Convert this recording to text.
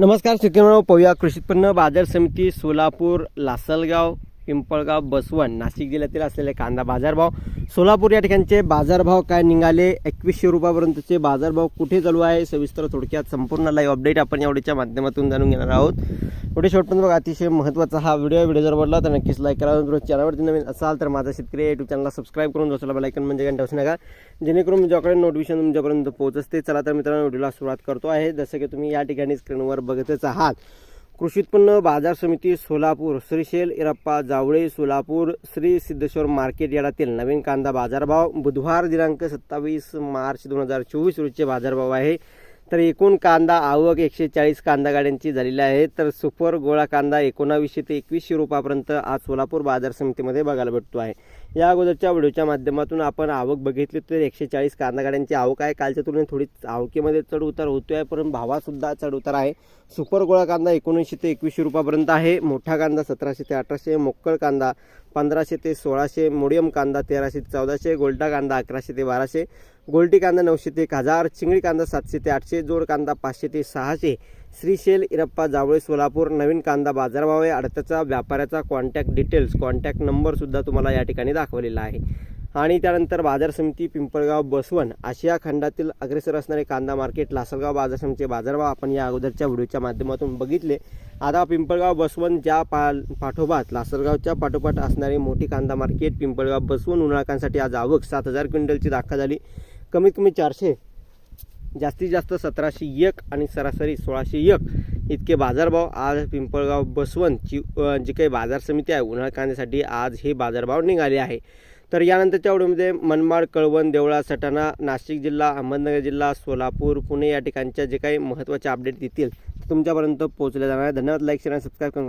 नमस्कार शेतकऱ्यांना. पाहूया कृषी उत्पन्न बाजार समिती सोलापूर लासलगाव पिंपळगाव बसवण नाशिक जिल्ह्यातील असलेले कांदा बाजारभाव. सोलापूर या ठिकाणचे बाजारभाव काय निघाले? एकवीसशे रुपयापर्यंतचे बाजारभाव कुठे चालू आहे? सविस्तर थोडक्यात संपूर्ण लाईव्ह अपडेट आपण यावेळीच्या माध्यमातून जाणून घेणार आहोत. पुढे शेवटपर्यंत बघा अतिशय महत्त्वाचा हा व्हिडिओ व्हिडिओ जर आवडला तर नक्कीच लाईक करा. तुम्ही चॅनलवरती नवीन असाल तर माझा शेतकरी यूट्यूब चॅनलला सबस्क्राईब करून बसला बेलायकन म्हणजे घंटा असू नका. जेणेकरून तुमच्याकडे नोटिफिकेशन तुमच्यापर्यंत पोहोचते चला तर मित्रांनो व्हिडिओला सुरुवात करतो आहे. जसं की तुम्ही या ठिकाणी स्क्रीनवर बघतच आहात. कृषी उत्पन्न बाजार समिती सोलापूर श्रीशैल इरप्पा जावळे सोलापूर श्री सिद्धेश्वर मार्केट याडातील नवीन कांदा बाजारभाव बुधवार दिनांक सत्तावीस मार्च दोन हजार चोवीस रोजचे बाजारभाव आहे. तर एकूण कांदा आवक एकशे चाळीस कांदा गाड्यांची झालेली आहे. तर सुपर गोळा कांदा एकोणावीसशे ते एकवीसशे रुपयापर्यंत आज सोलापूर बाजार समितीमध्ये बघायला भेटतो आहे. या अगोदरच्या व्हिडिओच्या माध्यमातून आपण आवक बघितली तर एकशे चाळीस कांदा गाड्यांची आवक आहे. कालच्या तुलनेत थोडी आवकीमध्ये चढ उतार होतो आहे पण भावासुद्धा चढ उतार आहे. सुपर गोळा कांदा एकोणीसशे ते एकवीसशे रुपयापर्यंत आहे. मोठा कांदा सतराशे ते अठराशे मोकळ कांदा पंधराशे ते सोळाशे मोडियम कांदा तेराशे ते चौदाशे गोल्टा कांदा अकराशे ते बाराशे गोल्टी कांदा नऊशे ते एक हजार चिंगळी कांदा सातशे ते आठशे जोड कांदा पाचशे ते सहाशे श्रीशेल इरप्पा जावळे सोलापूर नवीन कांदा बाजारभाव आहे. अडत्याचा व्यापाऱ्याचा कॉन्टॅक्ट डिटेल्स कॉन्टॅक्ट नंबरसुद्धा तुम्हाला या ठिकाणी दाखवलेला आहे. आणि त्यानंतर बाजार समिती पिंपळगाव बसवण आशिया खंडातील अग्रेसर असणारे कांदा मार्केट लासलगाव बाजार समितीचे बाजारभाव आपण या अगोदरच्या व्हिडिओच्या माध्यमातून बघितले. आता पिंपळगाव बसवण ज्या पा पाठोपाठ लासलगावच्या पाठोपाठ असणारी मोठी कांदा मार्केट पिंपळगाव बसवण उन्हाळकांसाठी आज आवक सात हजार क्विंटलची दाखल झाली. कमीत कमी चारशे जास्तीत जास्त सतराशे एक आणि सरासरी सोळाशे एक इतके बाजारभाव आज पिंपळगाव बसवंतची जी जी काही बाजार समिती आहे उन्हाळ कांद्यासाठी आज हे बाजारभाव निघाले आहे. तर यानंतरच्या ओढीमध्ये मनमाड कळवण देवळा सटाणा नाशिक जिल्हा अहमदनगर जिल्हा सोलापूर पुणे या ठिकाणच्या जे काही महत्त्वाचे अपडेट येतील ते तुमच्यापर्यंत पोहोचले जाणार आहे. धन्यवाद. लाईक शेअर आणि सबस्क्राईब करून